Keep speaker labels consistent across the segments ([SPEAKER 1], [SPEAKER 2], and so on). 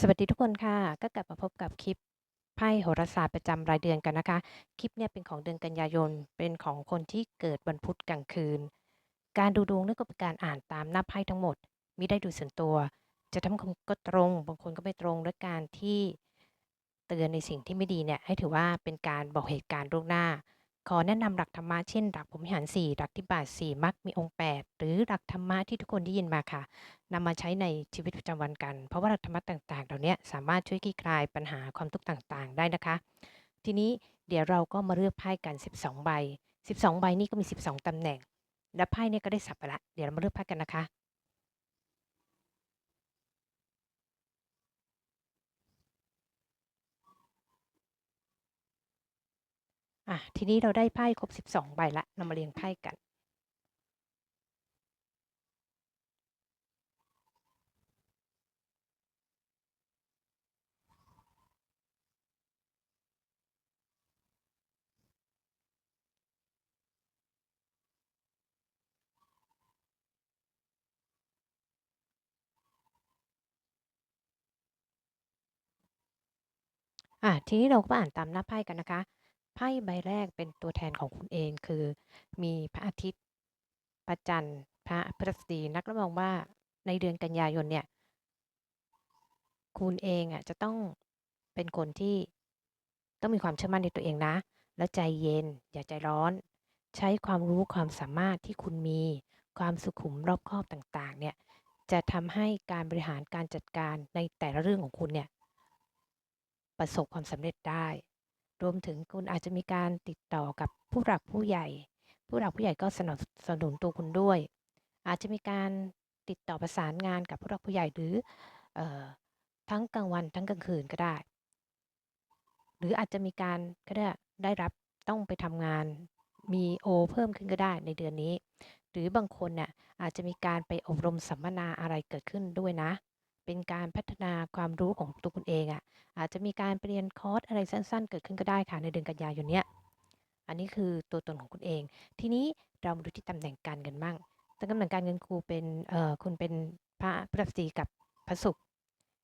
[SPEAKER 1] สวัสดีทุกคนค่ะ ก็กลับมาพบกับคลิปไพ่โหราศาสตร์ประจำรายเดือนกันนะคะ คลิปเนี่ยเป็นของเดือนกันยายน เป็นของคนที่เกิดวันพุธกลางคืน การดูดวงนี่ก็เป็นการอ่านตามหน้าไพ่ทั้งหมดมิได้ดูส่วนตัว จะทำคนก็ตรง บางคนก็ไม่ตรงและการที่เตือนในสิ่งที่ไม่ดีเนี่ยให้ถือว่าเป็นการบอกเหตุการณ์ล่วงหน้า ขอแนะนำหลักธรรมะเช่นหลักผมวิหารสี่หลักที่บาทสี่มักมีองค์ 8 หรือหลักธรรมะที่ทุกคนได้ยินมาค่ะนำมาใช้ในชีวิตประจำวันกัน เพราะว่าหลักธรรมะต่างๆ เหล่านี้สามารถช่วยคลี่คลายปัญหาความทุกข์ต่างๆ ได้นะคะ ทีนี้เดี๋ยวเราก็มาเลือกไพ่กัน 12 ใบ 12 ใบนี้ก็มี 12ตำแหน่ง และไพ่เนี่ยก็ได้สับไปละ เดี๋ยวเรามาเลือกไพ่กันนะคะ อะ ทีนี้เราได้ไพ่ครบ 12 ใบละ เรามาเรียงไพ่กัน อะ ทีนี้เราก็อ่านตามหน้าไพ่กันนะคะ ไพ่ใบแรกเป็นตัวแทนของคุณเองคือ มีพระอาทิตย์พระจันทร์ พระพฤหัสบดีนักระมองว่าในเดือนกันยายนเนี่ย คุณเองอะจะต้องเป็นคนที่ต้องมีความเชื่อมั่นในตัวเองนะ แล้วใจเย็น อย่าใจร้อน ใช้ความรู้ความสามารถที่คุณมี ความสุขุมรอบคอบต่าง ๆ เนี่ย จะทำให้การบริหารการจัดการในแต่ละเรื่องของคุณเนี่ย ประสบความสำเร็จได้ รวมถึงคุณอาจจะมีการติดต่อกับผู้หลักผู้ใหญ่ ผู้หลักผู้ใหญ่ก็สนับสนุนตัวคุณด้วย อาจจะมีการติดต่อประสานงานกับผู้หลักผู้ใหญ่หรืออทั้งกลางวันทั้งกลางคืนก็ได้ หรืออาจจะมีการก็ได้ได้รับต้องไปทำงานมีโอเพิ่มขึ้นก็ได้ในเดือนนี้ หรือบางคนเนี่ยอาจจะมีการไปอบรมสัมมนาอะไรเกิดขึ้นด้วยนะ เป็นการพัฒนาความรู้ของตัวคุณเองอะ่ะอาจจะมีการเรียนคอร์สอะไรสั้น ๆ เกิดขึ้นก็ได้ค่ะในเดือนกันยายนเนี้ยอันนี้คือตัวตนของคุณเอง ทีนี้เรามาดูที่ตำแหน่งการเงินบ้างตำแหน่งการเงินครูเป็นเอ่อคุณเป็นพระพฤหัสบดีกับพระศุกร์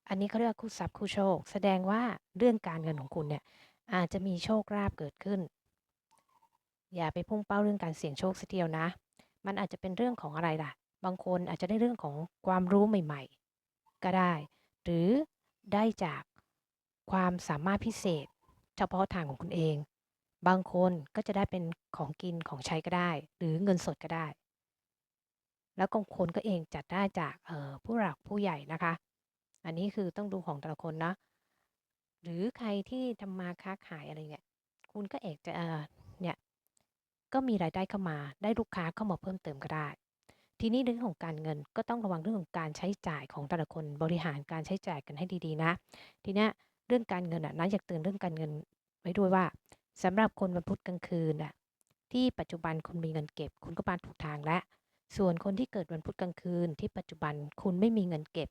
[SPEAKER 1] อันนี้เขาเรียกคู่ทรัพย์คู่โชค แสดงว่าเรื่องการเงินของคุณเนี่ยอาจจะมีโชคลาภเกิดขึ้น อย่าไปพุ่งเป้าเรื่องการเสี่ยงโชคสิเดียวนะ มันอาจจะเป็นเรื่องของอะไรล่ะ บางคนอาจจะได้เรื่องของความรู้ใหม่ๆ ก็ได้ หรือได้จากความสามารถพิเศษ เฉพาะทางของคุณเอง บางคนก็จะได้เป็นของกินของใช้ก็ได้ หรือเงินสดก็ได้ แล้วบางคนก็เองจัดได้จากผู้หลักผู้ใหญ่นะคะ อันนี้คือต้องดูของแต่ละคนนะหรือใครที่ทำมาค้าขายอะไรเงี้ยคุณก็เอกจะเนี่ยก็มีรายได้เข้ามา ได้ลูกค้าเข้ามาเพิ่มเติมก็ได้ ทีนี้เรื่องของการเงินก็ต้องระวังเรื่องของการใช้จ่ายของแต่ละคนบริหารการใช้จ่ายกันให้ดีๆนะ ทีเนี้ยเรื่องการเงินอะนะอยากเตือนเรื่องการเงินไว้ด้วยว่าสำหรับคนวันพุธกลางคืนอะที่ปัจจุบันคุณมีเงินเก็บ คุณก็มาถูกทางแล้ว ส่วนคนที่เกิดวันพุธกลางคืนที่ปัจจุบันคุณไม่มีเงินเก็บ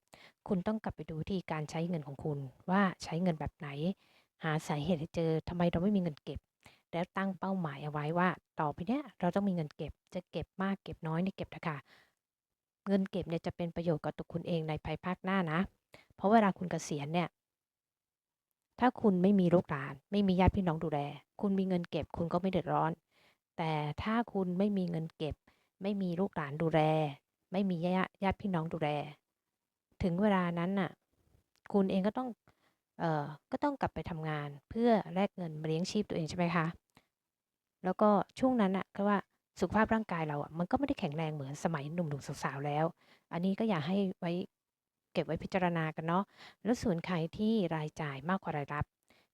[SPEAKER 1] คุณต้องกลับไปดูที่การใช้เงินของคุณ ว่าใช้เงินแบบไหน หาสาเหตุให้เจอทำไมเราไม่มีเงินเก็บ แล้วตั้งเป้าหมายเอาไว้ว่า ต่อไปเนี้ยเราต้องมีเงินเก็บจะเก็บมากเก็บน้อยนี่เก็บเถอะค่ะ เงินเก็บเนี่ยจะเป็นประโยชน์กับตัวคุณเองในภายภาคหน้านะ เพราะเวลาคุณเกษียณเนี่ย ถ้าคุณไม่มีลูกหลาน ไม่มีญาติพี่น้องดูแล คุณมีเงินเก็บคุณก็ไม่เดือดร้อน แต่ถ้าคุณไม่มีเงินเก็บ ไม่มีลูกหลานดูแล ไม่มีญาติญาติพี่น้องดูแล ถึงเวลานั้นน่ะ คุณเองก็ต้อง เอ่อ ก็ต้องกลับไปทำงาน เพื่อแลกเงินมาเลี้ยงชีพตัวเองใช่ไหมคะ แล้วก็ช่วงนั้นน่ะก็ว่า สุขภาพร่างกายเราอะมันก็ไม่ได้แข็งแรงเหมือนสมัยหนุ่มๆสาวๆแล้ว อันนี้ก็อยากให้ไว้เก็บไว้พิจารณากันเนาะแล้วส่วนใครที่รายจ่ายมากกว่ารายรับ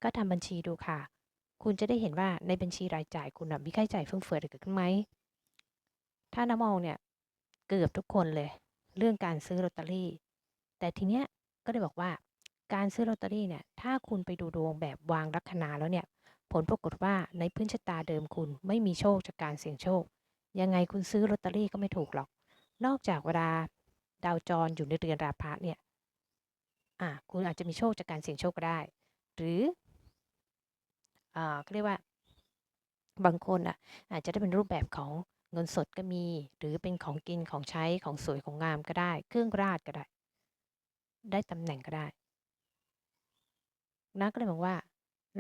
[SPEAKER 1] ก็ทำบัญชีดูค่ะ คุณจะได้เห็นว่าในบัญชีรายจ่ายคุณมีค่าใช้จ่ายฟุ่มเฟือยเกิดขึ้นไหมถ้าน้ำมองเนี่ยเกือบทุกคนเลย เรื่องการซื้อลอตเตอรี่ แต่ทีเนี้ยก็ได้บอกว่า การซื้อลอตเตอรี่เนี่ยถ้าคุณไปดูดวงแบบวางลัคนาแล้วเนี่ย ผลปรากฏว่าในพื้นชะตาเดิมคุณไม่มีโชคจากการเสี่ยงโชค ยังไงคุณซื้อลอตเตอรี่ก็ไม่ถูกหรอก นอกจากเวลาดาวจรอยู่ในเรือนราพะเนี่ยอ่าคุณอาจจะมีโชคจากการเสี่ยงโชคก็ได้ หรืออ่าเรียกว่า บางคนอะอาจจะได้เป็นรูปแบบของเงินสดก็มี หรือเป็นของกินของใช้ของสวยของงามก็ได้ เครื่องราชก็ได้ ได้ตำแหน่งก็ได้นะก็เลยบอกว่า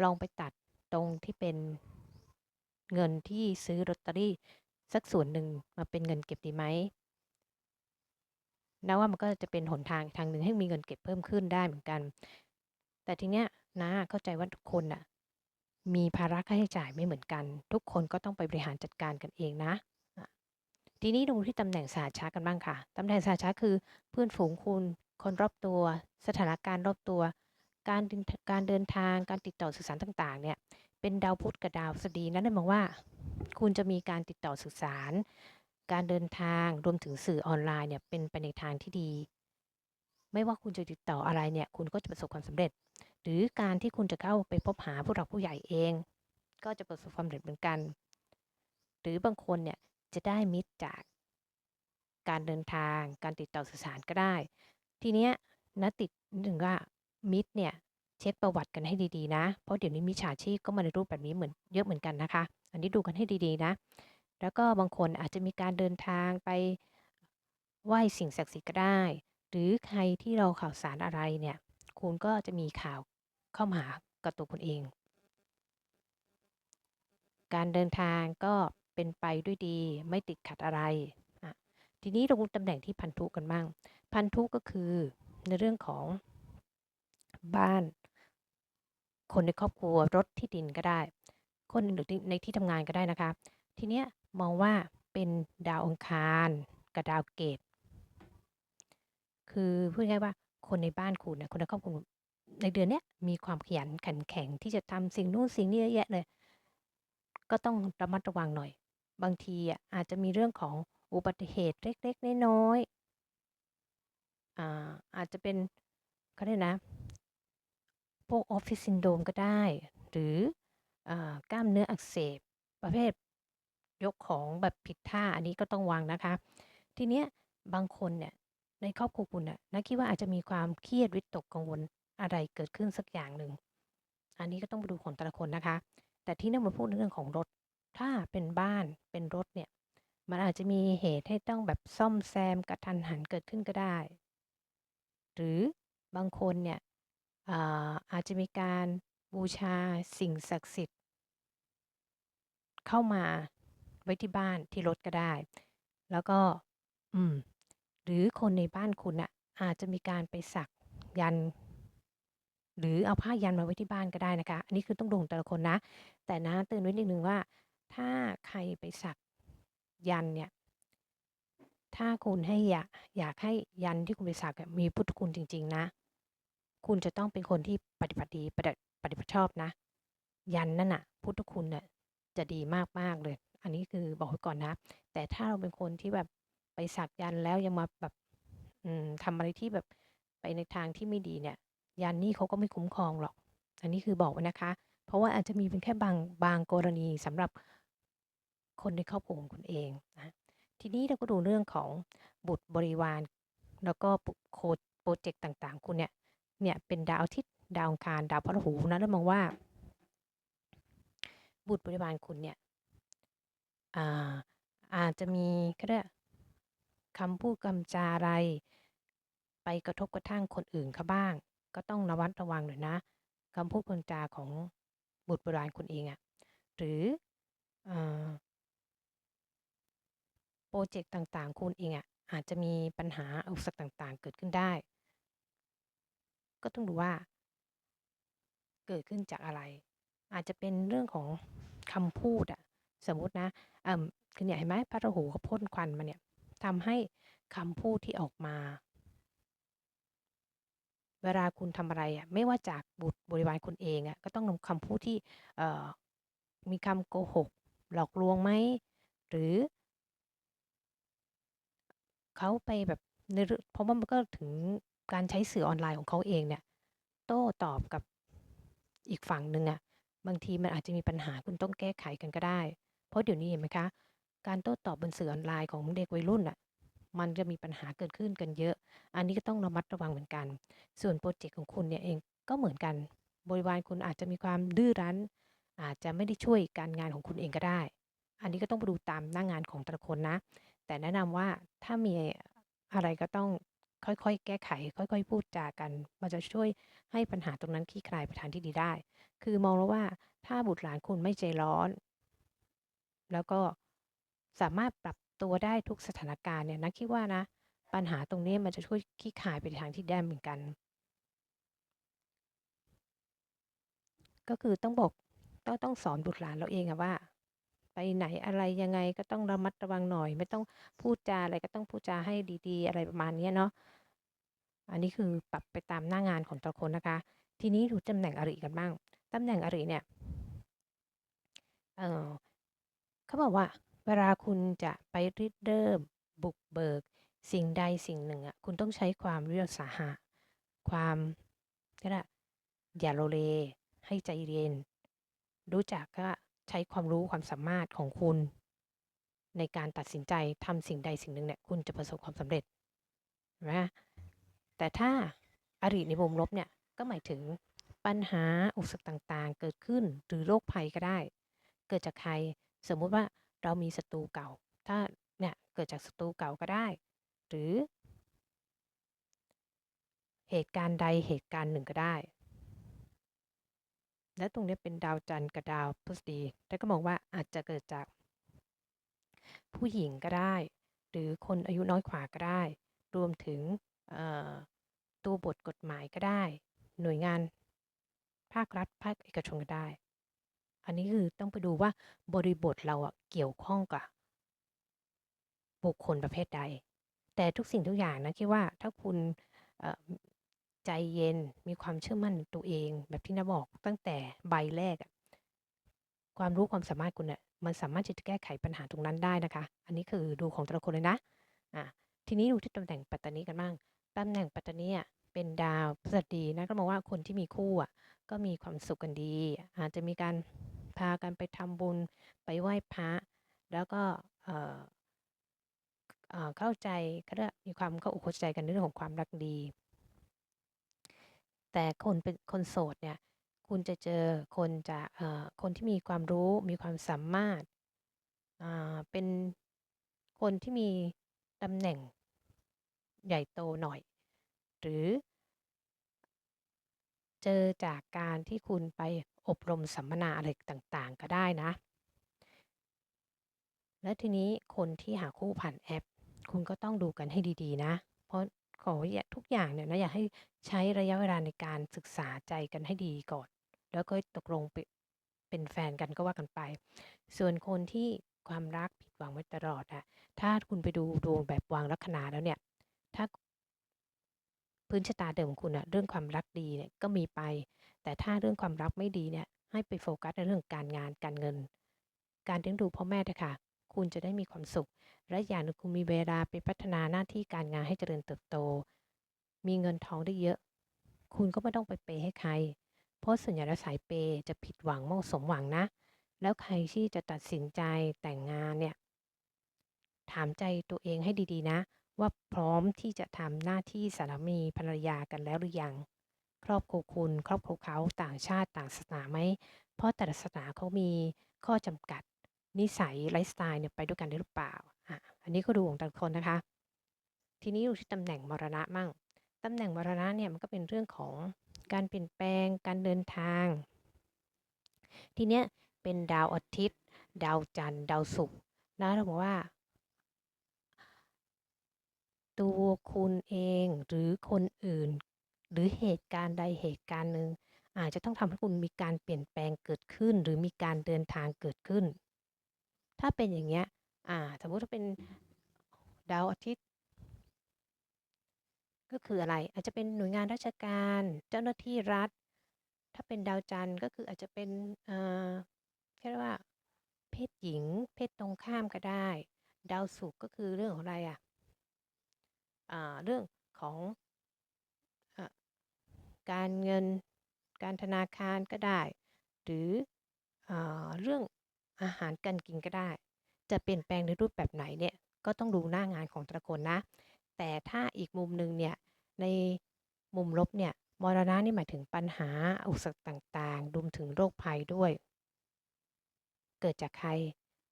[SPEAKER 1] ลองไปตัด ตรงที่เป็นเงินที่ซื้อลอตเตอรี่สักส่วนหนึ่งมาเป็นเงินเก็บดีไหมนะว่ามันก็จะเป็นหนทางทางหนึ่งให้มีเงินเก็บเพิ่มขึ้นได้เหมือนกัน แต่ทีเนี้ยนะเข้าใจว่าทุกคนน่ะมีภาระค่าใช้จ่ายไม่เหมือนกัน ทุกคนก็ต้องไปบริหารจัดการกันเองนะ ทีนี้ดูที่ตำแหน่งสาชากันบ้างค่ะตำแหน่งสาชาคือเพื่อนฝูงคุณ คนรอบตัว สถานการณ์รอบตัว การเดินการเดินทางการติดต่อสื่อสารต่างๆเนี่ยเป็นดาวพุธกับดาวสดีนั่นหมายว่า คุณจะมีการติดต่อสื่อสาร การเดินทางรวมถึงสื่อออนไลน์เนี่ยเป็นไปในทางที่ดี ไม่ว่าคุณจะติดต่ออะไรเนี่ยคุณก็จะประสบความสำเร็จ หรือการที่คุณจะเข้าไปพบหาผู้หลักผู้ใหญ่เอง ก็จะประสบความสำเร็จเหมือนกัน หรือบางคนเนี่ยจะได้มิตรจากการเดินทาง การติดต่อสื่อสารก็ได้ ทีเนี้ยนะติดถึงว่า มิตรเนี่ยเช็คประวัติกันให้ดีๆนะ เพราะเดี๋ยวนี้มิจฉาชีพก็มาในรูปแบบนี้เหมือนเยอะเหมือนกันนะคะ อันนี้ดูกันให้ดีๆนะ แล้วก็บางคนอาจจะมีการเดินทางไปไหว้สิ่งศักดิ์สิทธิ์ก็ได้ หรือใครที่เราข่าวสารอะไรเนี่ย คุณก็จะมีข่าวเข้ามาหากับตัวคุณเอง การเดินทางก็เป็นไปด้วยดีไม่ติดขัดอะไร ทีนี้ลงตำแหน่งที่พันธุกันบ้าง พันธุก็คือในเรื่องของ บ้าน คนในครอบครัวรถที่ดินก็ได้ คนหรือในที่ทำงานก็ได้นะคะ ทีเนี้ยมองว่าเป็นดาวองคารกับดาวเกต คือพูดง่ายว่าคนในบ้านคุณนะคนในครอบครัวในเดือนเนี้ยมีความขยันขันแข็งที่จะทำสิ่งนู้นสิ่งนี้เยอะแยะเลย ก็ต้องระมัดระวังหน่อย บางทีอะอาจจะมีเรื่องของอุบัติเหตุเล็ก ๆ น้อยๆอาอาจจะเป็นเขาเรียกนะ พวกออฟฟิศซินโดมก็ได้ หรือกล้ามเนื้ออักเสบประเภทยกของแบบผิดท่าอันนี้ก็ต้องวางนะคะ ทีเนี้ยบางคนเนี่ยในครอบครัวคุณน่ะนะคิดว่าอาจจะมีความเครียดวิตกกังวลอะไรเกิดขึ้นสักอย่างหนึ่ง อันนี้ก็ต้องไปดูของแต่ละคนนะคะ แต่ที่นั่นมาพูดเรื่องของรถ ถ้าเป็นบ้านเป็นรถเนี่ยมันอาจจะมีเหตุให้ต้องแบบซ่อมแซมกระทันหันเกิดขึ้นก็ได้ หรือบางคนเนี่ย อาจจะมีการบูชาสิ่งศักดิ์สิทธิ์ เข้ามาไว้ที่บ้านที่รถก็ได้ แล้วก็ อืม หรือคนในบ้านคุณน่ะอาจจะมีการไปสักยัน หรือเอาผ้ายันมาไว้ที่บ้านก็ได้นะคะ อันนี้คือต้องดูของแต่ละคนนะ แต่นะเตือนไว้นิดนึงว่า ถ้าใครไปสักยันเนี่ย ถ้าคุณให้อยากอยากให้ยันที่คุณไปสักมีพุทธคุณจริง ๆ นะ คุณจะต้องเป็นคนที่ปฏิบัติดีปฏิปฏิบัติชอบนะ ยันนั่นน่ะ พุทธคุณเนี่ยจะดีมากๆเลย อันนี้คือบอกไว้ก่อนนะ แต่ถ้าเราเป็นคนที่แบบไปสักยันแล้วยังมาแบบอืมทำอะไรที่แบบไปในทางที่ไม่ดีเนี่ย ยันนี่เขาก็ไม่คุ้มครองหรอก อันนี้คือบอกไว้นะคะ เพราะว่าอาจจะมีเป็นแค่บางบางกรณีสำหรับคนในครอบครัวของคุณเองนะทีนี้เราก็ดูเรื่องของบุตรบริวาร แล้วก็โคโปรเจกต์ต่างๆ คุณเนี่ย เนี่ยเป็นดาวอาทิตย์ดาวอังคารดาวพฤหัสนะแล้วมองว่า บุตรบริวารคุณเนี่ยอาอาจจะมีก็ได้คำพูดคำจาอะไร ไปกระทบกระทั่งคนอื่นเขาบ้าง ก็ต้องระวัดระวังหน่อยนะคำพูดคำจาของบุตรบริวารคุณเองอะ่ะหรือโปรเจกต์ต่างๆ คุณเองอะอาจจะมีปัญหาอุปสรรคต่างๆ เกิดขึ้นได้ ก็ต้องดูว่า เกิดขึ้นจากอะไร อาจจะเป็นเรื่องของคำพูดอะสมมตินะอ่าคือเนี่ยเห็นไหมพระราหูเขาพ่นควันมาเนี่ยทำให้คำพูดที่ออกมา เวลาคุณทำอะไรอะไม่ว่าจากบุตรบริวารคุณเองอะก็ต้องนำคำพูดที่เอ่อมีคำโกหก หลอกลวงไหม หรือ เขาไปแบบในเพราะว่ามันก็ถึง การใช้สื่อออนไลน์ของเขาเองเนี่ย โต้ตอบกับอีกฝั่งหนึ่งอะบางทีมันอาจจะมีปัญหาคุณต้องแก้ไขกันก็ได้ เพราะเดี๋ยวนี้เห็นไหมคะ การโต้ตอบบนสื่อออนไลน์ของเด็กวัยรุ่นอะมันจะมีปัญหาเกิดขึ้นกันเยอะ อันนี้ก็ต้องระมัดระวังเหมือนกัน ส่วนโปรเจกต์ของคุณเนี่ยเองก็เหมือนกัน บริวารคุณอาจจะมีความดื้อรั้น อาจจะไม่ได้ช่วยการงานของคุณเองก็ได้ อันนี้ก็ต้องไปดูตามหน้างงานของแต่ละคนนะ แต่แนะนำว่าถ้ามีอะไรก็ต้อง ค่อยๆ แก้ไข ค่อยๆ พูดจากัน มันจะช่วยให้ปัญหาตรงนั้นคลี่คลายไปทางที่ดีได้ คือมองแล้วว่าถ้าบุตรหลานคุณไม่ใจร้อน แล้วก็สามารถปรับตัวได้ทุกสถานการณ์เนี่ยนะคิดว่านะ ปัญหาตรงนี้มันจะช่วยคลี่คลายไปทางที่ได้เหมือนกัน ก็คือต้องบอกต้องต้องสอนบุตรหลานเราเองอะว่า ไปไหนอะไรยังไงก็ต้องระมัดระวังหน่อย ไม่ต้องพูดจาอะไรก็ต้องพูดจาให้ดี ๆ อะไรประมาณนี้เนาะอันนี้คือปรับไปตามหน้างานของแต่ละคนนะคะ ทีนี้ดูตำแหน่งอริกันบ้างตำแหน่งอริเนี่ยเออเขาบอกว่า เวลาคุณจะไปริเริ่ม บุกเบิก สิ่งใดสิ่งหนึ่งอะคุณต้องใช้ความวิริยสาหะความก็ได้อย่าโลเล ให้ใจเย็น รู้จักก็ ใช้ความรู้ความสามารถของคุณ ในการตัดสินใจทำสิ่งใดสิ่งหนึ่งเนี่ยคุณจะประสบความสำเร็จนะแต่ถ้าอาริในมุมลบเนี่ยก็หมายถึงปัญหาอุปสรรคต่างๆ เกิดขึ้นหรือโรคภัยก็ได้ เกิดจากใครสมมุติว่าเรามีศัตรูเก่า ถ้าเนี่ยเกิดจากศัตรูเก่าก็ได้ หรือ เหตุการณ์ใดเหตุการณ์หนึ่งก็ได้ และตรงนี้เป็นดาวจันทร์กับดาวพฤษฎีแต่ก็มองว่าอาจจะเกิดจาก ผู้หญิงก็ได้ หรือคนอายุน้อยกว่าก็ได้ รวมถึงตัวบทกฎหมายก็ได้ หน่วยงาน ภาครัฐภาคเอกชนก็ได้ อันนี้คือต้องไปดูว่าบริบทเราอะเกี่ยวข้องกับ บุคคลประเภทใด แต่ทุกสิ่งทุกอย่างนะคิดว่าถ้าคุณ ใจเย็น มีความเชื่อมั่นตัวเอง แบบที่นาบอกตั้งแต่ใบแรกความรู้ความสามารถคุณเนี่ยมันสามารถจะแก้ไขปัญหาตรงนั้นได้นะคะ อันนี้คือดูของแต่ละคนเลยนะอะทีนี้ดูที่ตำแหน่งปัตตานีกันบ้างตำแหน่งปัตตานีอะเป็นดาวพฤหัสดีนะก็มองว่าคนที่มีคู่อะก็มีความสุขกันดี อาจจะมีการพากันไปทำบุญไปไหว้พระ แล้วก็เข้าใจก็ได้มีความเข้าอกเข้าใจกันในเรื่องของความรักดี แต่คนเป็นคนโสดเนี่ยคุณจะเจอคนจะคนที่มีความรู้มีความสามารถเป็นคนที่มีตำแหน่งใหญ่โตหน่อย หรือ เจอจากการที่คุณไปอบรมสัมมนาอะไรต่างๆ ก็ได้นะ และทีนี้คนที่หาคู่ผ่านแอป คุณก็ต้องดูกันให้ดีๆ นะ เพราะ ขอทุกอย่างเนี่ยนะอยากให้ใช้ระยะเวลาในการศึกษาใจกันให้ดีก่อน แล้วก็ตกลงเป็นแฟนกันก็ว่ากันไป ส่วนคนที่ความรักผิดหวังไว้ตลอดอะถ้าคุณไปดูดวงแบบวางลัคนาแล้วเนี่ย ถ้าพื้นชะตาเดิมของคุณอะเรื่องความรักดีเนี่ยก็มีไป แต่ถ้าเรื่องความรักไม่ดีเนี่ย ให้ไปโฟกัสในเรื่องการงานการเงิน การเลี้ยงดูพ่อแม่เถอะค่ะ คุณจะได้มีความสุข และอย่างนึงคุณมีเวลาไปพัฒนาหน้าที่การงานให้เจริญเติบโต มีเงินทองได้เยอะ คุณก็ไม่ต้องไปเปให้ใคร เพราะส่วนใหญ่แล้วสายเปจะผิดหวังมั่งสมหวังนะ แล้วใครที่จะตัดสินใจแต่งงานเนี่ย ถามใจตัวเองให้ดีๆนะ ว่าพร้อมที่จะทำหน้าที่สามีภรรยากันแล้วหรือยัง ครอบครัวคุณ ครอบครัวเขาต่างชาติต่างศาสนาไหม เพราะแต่ละศาสนาเขามีข้อจำกัดนิสัยไลฟ์สไตล์เนี่ยไปด้วยกันได้หรือเปล่า อันนี้ก็ดูของแต่ละคนนะคะ ทีนี้ดูที่ตำแหน่งมรณะมั่งตำแหน่งมรณะเนี่ยมันก็เป็นเรื่องของการเปลี่ยนแปลงการเดินทาง ทีเนี้ยเป็นดาวอาทิตย์ ดาวจันทร์ ดาวศุกร์นะเราบอกว่า ตัวคุณเองหรือคนอื่น หรือเหตุการณ์ใดเหตุการณ์หนึ่งอาจจะต้องทำให้คุณมีการเปลี่ยนแปลงเกิดขึ้น หรือมีการเดินทางเกิดขึ้น ถ้าเป็นอย่างเงี้ย อ่า สมมติถ้าเป็นดาวอาทิตย์ ก็คืออะไร อาจจะเป็นหน่วยงานราชการ เจ้าหน้าที่รัฐ ถ้าเป็นดาวจันทร์ก็คืออาจจะเป็นเอ่อเรียกว่า เพศหญิง เพศตรงข้ามก็ได้ ดาวศุกร์ก็คือเรื่องของอะไรอะ่ะเรื่องของอการเงินการธนาคารก็ได้ หรืออเรื่องอาหารการกินก็ได้ จะเปลี่ยนแปลงในรูปแบบไหนเนี่ยก็ต้องดูหน้างานของแต่ละคนนะ แต่ถ้าอีกมุมหนึ่งเนี่ยในมุมลบเนี่ยมรณะนี่หมายถึงปัญหาอุปสรรคต่างๆรวมถึงโรคภัยด้วย เกิดจากใคร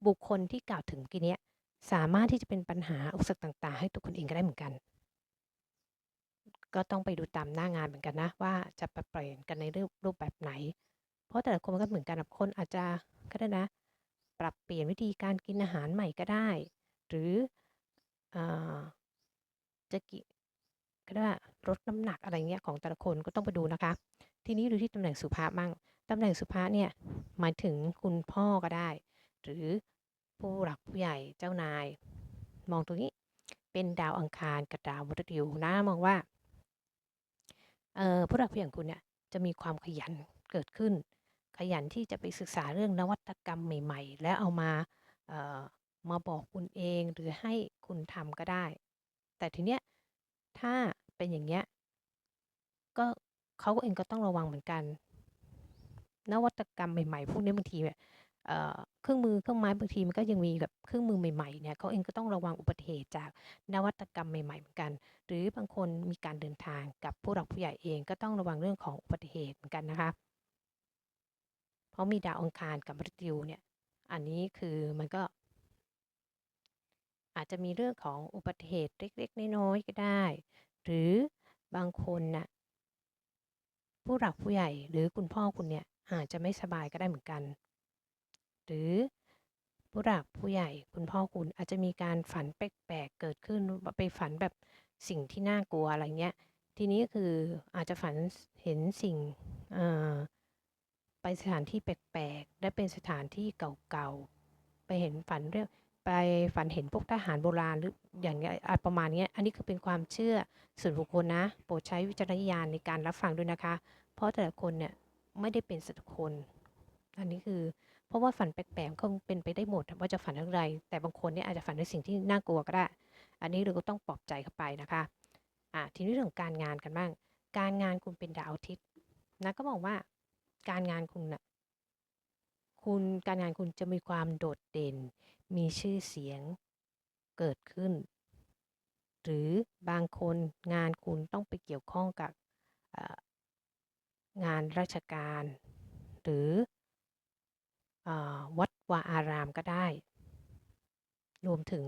[SPEAKER 1] บุคคลที่กล่าวถึงกี้นี้สามารถที่จะเป็นปัญหาอุปสรรคต่างๆ ให้ตัวคนเองก็ได้เหมือนกัน ก็ต้องไปดูตามหน้างานเหมือนกันนะ ว่าจะปรับเปลี่ยนกันในรูปรูปแบบไหน เพราะแต่ละคนก็เหมือนกันนะคนอาจจะก็ได้นะ ปรับเปลี่ยนวิธีการกินอาหารใหม่ก็ได้ หรืออจะกิก็ได้ลดน้ำหนักอะไรเงี้ยของแต่ละคนก็ต้องไปดูนะคะ ทีนี้ดูที่ตำแหน่งสุภาพมั่งตำแหน่งสุภาพเนี่ยหมายถึงคุณพ่อก็ได้ หรือผู้หลักผู้ใหญ่เจ้านาย มองตรงนี้เป็นดาวอังคารกับดาวมฤตยูนะมองว่าเอ่อผู้หลักผู้ใหญ่คุณเนี่ยจะมีความขยันเกิดขึ้น ขยันที่จะไปศึกษาเรื่องนวัตกรรมใหม่ ๆ แล้วเอามาเอ่อมาบอกคุณเองหรือให้คุณทำก็ได้ แต่ทีเนี้ยถ้าเป็นอย่างเงี้ยก็เขาเองก็ต้องระวังเหมือนกัน นวัตกรรมใหม่ๆ พวกนี้บางทีเนี่ยเครื่องมือเครื่องไม้บางทีมันก็ยังมีแบบเครื่องมือใหม่ๆเนี่ยเขาเองก็ต้องระวังอุบัติเหตุจากนวัตกรรมใหม่ๆเหมือนกัน หรือบางคนมีการเดินทางกับผู้หลักผู้ใหญ่เองก็ต้องระวังเรื่องของอุบัติเหตุเหมือนกันนะคะ ราะมีดาวอังคารกับมฤตยูเนี่ย อันนี้คือมันก็ อาจจะมีเรื่องของอุบัติเหตุเล็กๆ น้อยๆก็ได้ หรือบางคนน่ะผู้หลักผู้ใหญ่หรือคุณพ่อคุณเนี่ยอาจจะไม่สบายก็ได้เหมือนกัน หรือผู้หลักผู้ใหญ่คุณพ่อคุณอาจจะมีการฝันแปลกๆเกิดขึ้นไปฝันแบบสิ่งที่น่ากลัวอะไรเงี้ย ทีนี้คืออาจจะฝันเห็นสิ่งอ ไปสถานที่แปลกๆและเป็นสถานที่เก่าๆ ไปเห็นฝันเรื่องไปฝันเห็นพวกทหารโบราณหรืออย่างเงี้ยประมาณนี้อันนี้คือเป็นความเชื่อส่วนบุคคลนะ โปรดใช้วิจารณญาณในการรับฟังด้วยนะคะ เพราะแต่ละคนเนี่ยไม่ได้เป็นสัตว์คน อันนี้คือเพราะว่าฝันแปลกๆก็เป็นไปได้หมดว่าจะฝันอะไร แต่บางคนเนี่ยอาจจะฝันในสิ่งที่น่ากลัวก็ได้ อันนี้เราก็ต้องปลอบใจเข้าไปนะคะอ่าทีนี้เรื่องการงานกันบ้าง การงานคุณเป็นดาวอาทิตย์นะก็บอกว่า การงานคุณนะ่ะคุณการงานคุณจะมีความโดดเด่น มีชื่อเสียงเกิดขึ้น หรือบางคนงานคุณต้องไปเกี่ยวข้องกับงานราชการ หรืออวัดวาอารามก็ได้ รวมถึง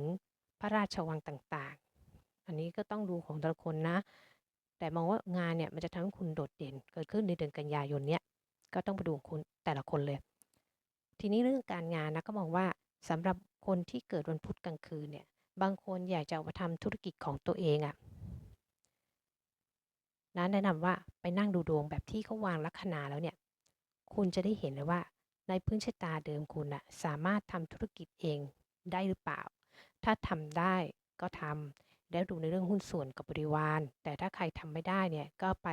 [SPEAKER 1] พระราชวังต่างๆ อันนี้ก็ต้องดูของแต่ละคนนะ แต่มองว่างานเนี่ยมันจะทำให้คุณโดดเด่นเกิดขึ้นในเดือนกันยายนเนี้ย ก็ต้องไปดูคุณแต่ละคนเลย ทีนี้เรื่องการงานนะก็มองว่าสำหรับคนที่เกิดวันพุธกลางคืนเนี่ย บางคนอยากจะมาทำธุรกิจของตัวเองอะ่ะนะแนะนำว่าไปนั่งดูดวงแบบที่เขาวางลัคนาแล้วเนี่ย คุณจะได้เห็นเลยว่า ในพื้นชะตาเดิมคุณอะสามารถทำธุรกิจเองได้หรือเปล่า ถ้าทำได้ก็ทำแล้วดูในเรื่องหุ้นส่วนกับบริวาร แต่ถ้าใครทำไม่ได้เนี่ยก็ไป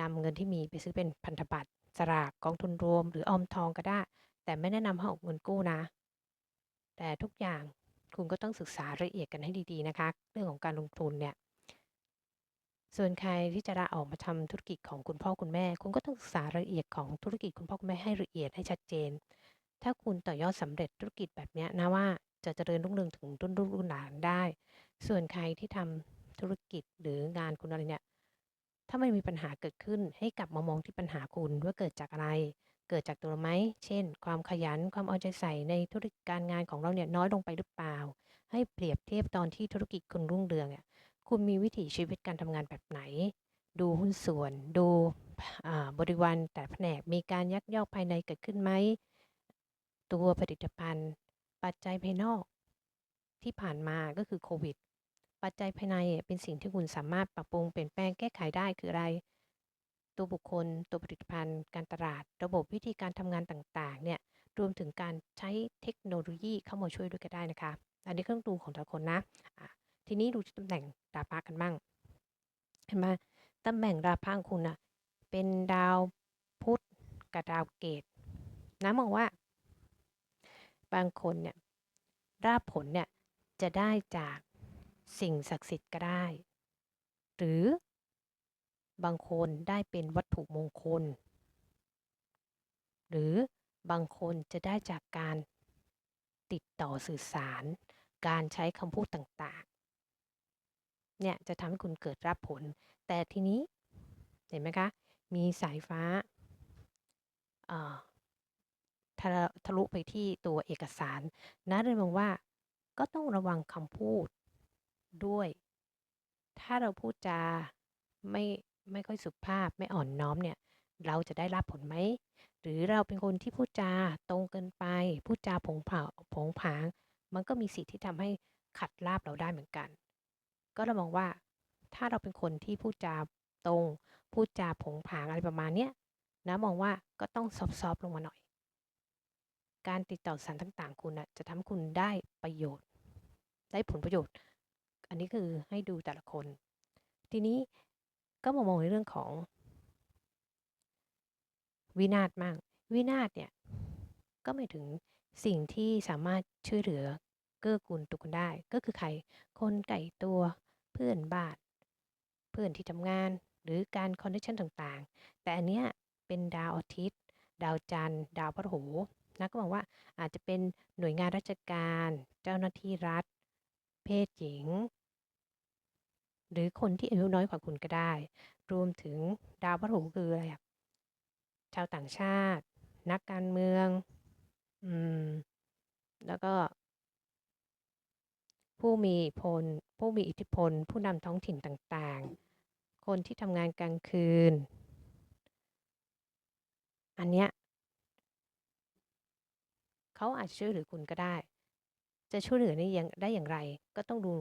[SPEAKER 1] นำเงินที่มีไปซื้อเป็นพันธบัตรสลากกองทุนรวม หรือออมทองก็ได้ แต่ไม่แนะนำให้ออกเงินกู้นะ แต่ทุกอย่างคุณก็ต้องศึกษาละเอียดกันให้ดีๆนะคะ เรื่องของการลงทุนเนี่ยส่วนใครที่จะลาออกมาทำธุรกิจของคุณพ่อคุณแม่ คุณก็ต้องศึกษารายละเอียดของธุรกิจคุณพ่อคุณแม่ให้ละเอียดให้ชัดเจน ถ้าคุณต่อยอดสำเร็จธุรกิจแบบนี้นะว่าจะเจริญรุ่งเรืองถึงรุ่นรุ่นรุ่นหลานได้ ส่วนใครที่ทำธุรกิจหรืองานคุณอะไรเนี่ย ถ้าไม่มีปัญหาเกิดขึ้นให้กลับมามองที่ปัญหาคุณว่าเกิดจากอะไร เกิดจากตัวไหม เช่น ความขยัน ความเอาใจใส่ในธุรกิจการงานของเราเนี่ยน้อยลงไปหรือเปล่า ให้เปรียบเทียบตอนที่ธุรกิจคุณรุ่งเรืองอะคุณมีวิถีชีวิตการทำงานแบบไหน ดูหุ้นส่วน ดูบริวารแต่แผนกมีการยักยอกภายในเกิดขึ้นไหม ตัวผลิตภัณฑ์ ปัจจัยภายนอกที่ผ่านมาก็คือโควิด ปัจจัยภายในเป็นสิ่งที่คุณสามารถปรับปรุงเปลี่ยนแปลงแก้ไขได้คืออะไร ตัวบุคคล ตัวผลิตภัณฑ์ การตลาด ระบบวิธีการทำงานต่างๆ เนี่ย รวมถึงการใช้เทคโนโลยีเข้ามาช่วยด้วยก็ได้นะคะ อันนี้เครื่องดูของแต่ละคนนะะทีนี้ดูตำแหน่งดาวพระกันบ้าง เห็นไหมตำแหน่งดาวพระของคุณอะเป็นดาวพุธกับดาวเกตนะมองว่า บางคนเนี่ยราบผลเนี่ยจะได้จาก สิ่งศักดิ์สิทธิ์ก็ได้ หรือบางคนได้เป็นวัตถุมงคล หรือบางคนจะได้จากการติดต่อสื่อสาร การใช้คำพูดต่างๆ เนี่ยจะทำให้คุณเกิดรับผล แต่ทีนี้เห็นไหมคะ มีสายฟ้าทะทะลุไปที่ตัวเอกสารนะเลยมองว่าก็ต้องระวังคำพูด ด้วย ถ้าเราพูดจาไม่ไม่ค่อยสุภาพไม่อ่อนน้อมเนี่ย เราจะได้รับผลไหม หรือเราเป็นคนที่พูดจาตรงเกินไป พูดจาผงผาผงผาง มันก็มีสิทธิ์ที่ทำให้ขัดลาบเราได้เหมือนกัน ก็เรามองว่า ถ้าเราเป็นคนที่พูดจาตรง พูดจาผงผางอะไรประมาณเนี้ยนะมองว่าก็ต้องซอฟๆลงมาหน่อย การติดต่อสารต่างๆ คุณน่ะจะทำให้คุณได้ประโยชน์ ได้ผลประโยชน์ อันนี้คือให้ดูแต่ละคน ทีนี้ก็มามองในเรื่องของ วินาศมั่งวินาศเนี่ย ก็หมายถึงสิ่งที่สามารถช่วยเหลือเกื้อกูลตัวคุณได้ ก็คือใครคนใกล้ตัวเพื่อนบ้านเพื่อนที่ทำงาน หรือการคอนเนคชันต่างๆ แต่อันเนี้ยเป็นดาวอาทิตย์ ดาวจันทร์ ดาวพฤหัสนะก็มองว่าอาจจะเป็นหน่วยงานราชการ เจ้าหน้าที่รัฐ เพศหญิง หรือคนที่อายุน้อยกว่าคุณก็ได้ รวมถึงดาวพฤหัสคืออะไรอะชาวต่างชาติ นักการเมือง อืม แล้วก็ ผู้มีพล ผู้มีอิทธิพล ผู้นำท้องถิ่นต่างๆ คนที่ทำงานกลางคืน อันเนี้ยเขาอาจจะช่วยเหลือคุณก็ได้ จะช่วยเหลือได้ยังได้อย่างไรก็ต้องดู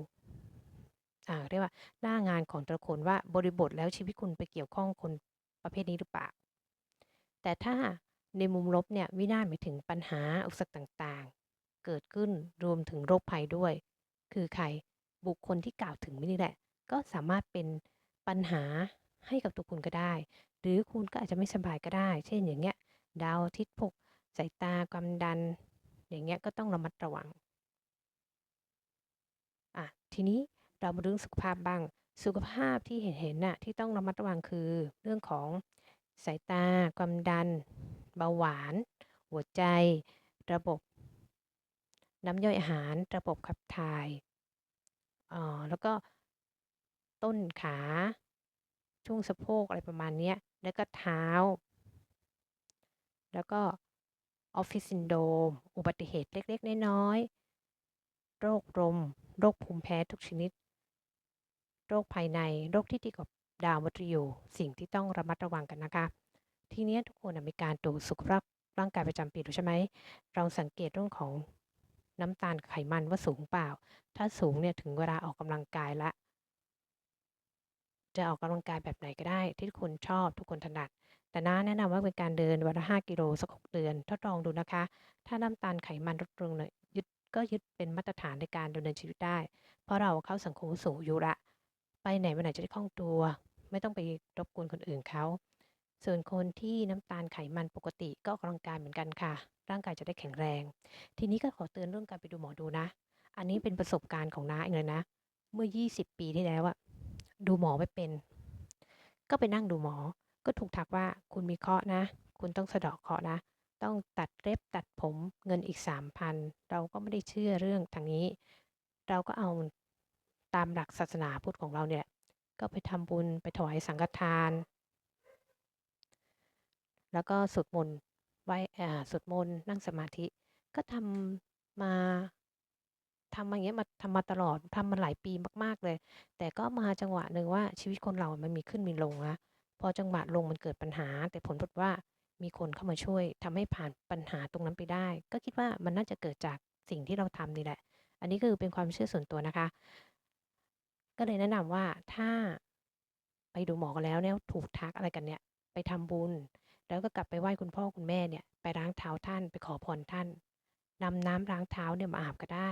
[SPEAKER 1] อ่าเรียกว่าหน้างานของแต่ละคนว่าบริบทแล้วชีวิตคุณไปเกี่ยวข้องคนประเภทนี้หรือเปล่า แต่ถ้าในมุมลบเนี่ยวินาศหมายถึงปัญหาอุปสรรคต่างๆ เกิดขึ้นรวมถึงโรคภัยด้วย คือใครบุคคลที่กล่าวถึงมานี่แหละ ก็สามารถเป็นปัญหาให้กับตัวคุณก็ได้ หรือคุณก็อาจจะไม่สบายก็ได้ เช่นอย่างเงี้ยดาวทิตย์พวกสายตาความดัน อย่างเงี้ยก็ต้องระมัดระวัง ทีนี้เรามาเรื่องสุขภาพบ้าง สุขภาพที่เห็นๆน่ะที่ต้องระมัดระวังคือเรื่องของสายตา ความดัน เบาหวาน หัวใจ ระบบ น้ำย่อยอาหาร ระบบขับถ่ายอ่อแล้วก็ต้นขา ช่วงสะโพกอะไรประมาณนี้ แล้วก็เท้า แล้วก็ Office Syndrome อุบัติเหตุเล็ก ๆ น้อยๆ โรคลม โรคภูมิแพ้ทุกชนิด โรคภายใน โรคที่เกี่ยวกับดาวมฤตยูสิ่งที่ต้องระมัดระวังกันนะคะ ทีนี้ทุกคนมีการตรวจสุขภาพร่างกายประจำปีอยู่ใช่ไหมลองสังเกตเรื่องของน้ำตาลไขมันว่าสูงเปล่า ถ้าสูงเนี่ยถึงเวลาออกกำลังกายแล้วจะออกกำลังกายแบบไหนก็ได้ ที่คุณชอบทุกคนถนัด แต่น้าแนะนำว่าเป็นการเดินวันละ5กิโลสัก6เดือนทดลองดูนะคะ ถ้าน้ำตาลไขมันลดลงเนี่ยยึด ก็ยึดเป็นมาตรฐานในการดำเนินชีวิตได้ เพราะเราเข้าสังคมสูงอายุล้วไปไหนมาไหนจะได้คล่องตัว ไม่ต้องไปรบกวนคนอื่นเขาส่วนคนที่น้ำตาลไขมันปกติก็ออกกำลังกายเหมือนกันค่ะ ร่างกายจะได้แข็งแรง ทีนี้ก็ขอเตือนเรื่องการไปดูหมอดูนะ อันนี้เป็นประสบการณ์ของน้าเองเลยนะ เมื่อ 20 ปีที่แล้วอะดูหมอไม่เป็น ก็ไปนั่งดูหมอ ก็ถูกทักว่า"คุณมีเคราะห์นะ คุณต้องสะเดาะเคราะห์นะ ต้องตัดเล็บตัดผมเงินอีก 3,000" เราก็ไม่ได้เชื่อเรื่องทางนี้ เราก็เอาตามหลักศาสนาพุทธของเราเนี่ย ก็ไปทำบุญไปถวายสังฆทาน แล้วก็สวดมนต์ไหว้อ่าสวดมนต์นั่งสมาธิ ก็ทำมาทำมาอย่างเงี้ยมาทำมาตลอดทำมาหลายปีมาก ๆเลย แต่ก็มาจังหวะหนึ่งว่าชีวิตคนเรามันมีขึ้นมีลงนะพอจังหวะลงมันเกิดปัญหา แต่ผลปรากฏว่า มีคนเข้ามาช่วยทำให้ผ่านปัญหาตรงนั้นไปได้ ก็คิดว่ามันน่าจะเกิดจากสิ่งที่เราทำนี่แหละ อันนี้คือเป็นความเชื่อส่วนตัวนะคะ ก็เลยแนะนำว่าถ้าไปดูหมอกันแล้วเนี่ยถูกทักอะไรกันเนี่ย ไปทำบุญ แล้วก็กลับไปไหว้คุณพ่อคุณแม่เนี่ย ไปล้างเท้าท่านไปขอพรท่านนำน้ำล้างเท้าเนี่ยมาอาบก็ได้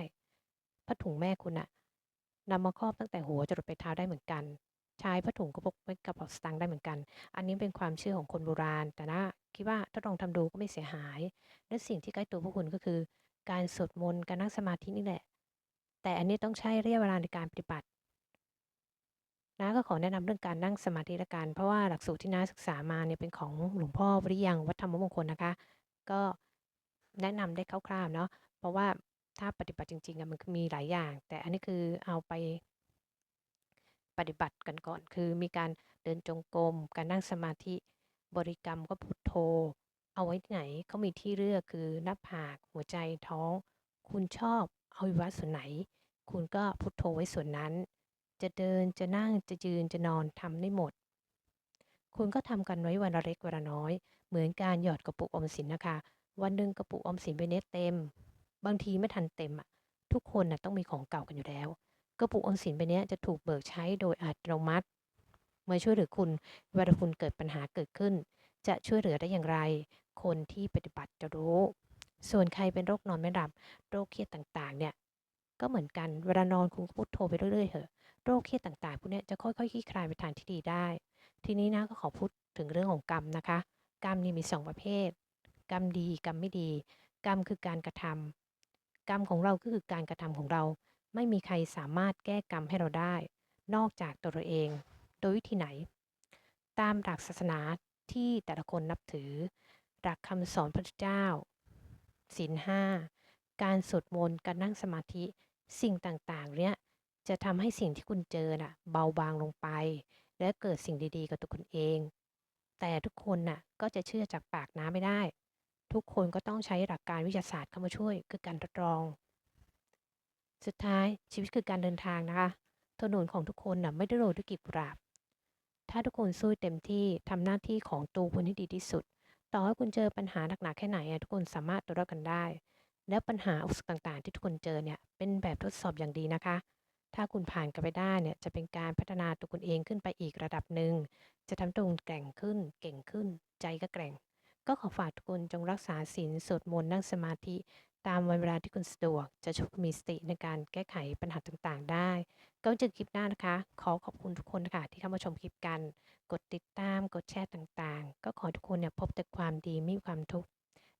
[SPEAKER 1] ผ้าถุงแม่คุณน่ะนำมาครอบตั้งแต่หัวจรดปเท้าได้เหมือนกัน ใช้ผ้าถุงก็พกไว้กระเป๋าสตางค์ได้เหมือนกัน อันนี้เป็นความเชื่อของคนโบราณ แต่น้าคิดว่าถ้าลองทำดูก็ไม่เสียหาย และสิ่งที่ใกล้ตัวพวกคุณก็คือ การสวดมนต์การนั่งสมาธินี่แหละ แต่อันนี้ต้องใช้ระยะเวลาในการปฏิบัติน้าก็ขอแนะนำเรื่องการนั่งสมาธิล้วกัน เพราะว่าหลักสูตรที่น้าศึกษามาเนี่ยเป็นของหลวงพ่อวริยังวัดธรรมมงคลนะคะ ก็แนะนำได้คร่าวๆเนาะเพราะว่าถ้าปฏิบัติจริงๆอะมันมีหลายอย่าง แต่อันนี้คือเอาไป ปฏิบัติกันก่อน คือมีการเดินจงกรม การนั่งสมาธิบริกรรมก็พุทโธ เอาไว้ที่ไหนเขามีที่เลือกคือหน้าผากหัวใจท้อง คุณชอบเอวัยวะส่วนไหน คุณก็พุทโธไว้ส่วนนั้น จะเดินจะนั่งจะยืนจะนอนทำได้หมด คุณก็ทำกันไว้วันละเล็กวันละน้อย เหมือนการหยอดกระปุกอมสินนะคะ วันหนึ่งกระปุกอมสินใบเนี้ยเต็ม บางทีไม่ทันเต็มอะทุกคนนะต้องมีของเก่ากันอยู่แล้ว กระปุกออมสินใบเนี้ยจะถูกเบิกใช้โดยอัตโนมัติ เมาช่วยเหลือคุณเวลาคุณเกิดปัญหาเกิดขึ้น จะช่วยเหลือได้อย่างไร คนที่ปฏิบัติจะรู้ ส่วนใครเป็นโรคนอนไม่หลับโรคเครียดต่างๆ เนี่ยก็เหมือนกันเวลานอนคุณก็พุทโธไปเรื่อยๆเถอะโรคเครียดต่างๆพวกเนี้ยจะค่อยๆคลี่คลายไปทางที่ดีได้ ทีนี้นะก็ขอพูดถึงเรื่องของกรรมนะคะ กรรมนี่มีสองประเภท กรรมดีกรรมไม่ดี กรรมคือการกระทำกรรมของเราก็คือการกระทำของเรา ไม่มีใครสามารถแก้กรรมให้เราได้ นอกจากตัวเราเอง โดยวิธีไหน ตามหลักศาสนาที่แต่ละคนนับถือ หลักคำสอนพระเจ้าศีลห้าการสวดมนต์การนั่งสมาธิสิ่งต่างๆ เนี้ยจะทำให้สิ่งที่คุณเจอน่ะเบาบางลงไป และเกิดสิ่งดีๆ กับตัวคุณเอง แต่ทุกคนน่ะก็จะเชื่อจากปากน้าไม่ได้ ทุกคนก็ต้องใช้หลักการวิทยาศาสตร์เข้ามาช่วยคือการทดลอง สุดท้ายชีวิตคือการเดินทางนะคะ ถนนของทุกคนน่ะไม่ได้โรยด้วยกลีบกุหลาบ ถ้าทุกคนสู้เต็มที่ทำหน้าที่ของตัวคุณให้ดีที่สุด ต่อให้คุณเจอปัญหาหนักๆแค่ไหนอะทุกคนสามารถตัวรอดกันได้ แล้วปัญหาอุปสรรคต่างๆ ที่ทุกคนเจอเนี่ยเป็นแบบทดสอบอย่างดีนะคะ ถ้าคุณผ่านกันไปได้เนี่ยจะเป็นการพัฒนาตัวคุณเองขึ้นไปอีกระดับหนึ่ง จะทำตัวแกร่งขึ้น เก่งขึ้น ใจก็แกร่ง ก็ขอฝากทุกคนจงรักษาศีลสวดมนต์นั่งสมาธิ ตามวันเวลาที่คุณสะดวก จะช่วยมีสติในการแก้ไขปัญหาต่างๆ ได้ ก็เจอคลิปหน้านะคะ ขอขอบคุณทุกคนค่ะ ที่เข้ามาชมคลิปกัน กดติดตาม กดแชร์ต่างๆ ก็ขอทุกคนเนี่ยพบแต่ความดีไม่มีความทุกข์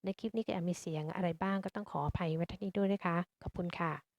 [SPEAKER 1] ในคลิปนี้ก็อาจมีเสียงอะไรบ้างก็ต้องขออภัยไว้ท่านี้ด้วยนะคะ ขอบคุณค่ะ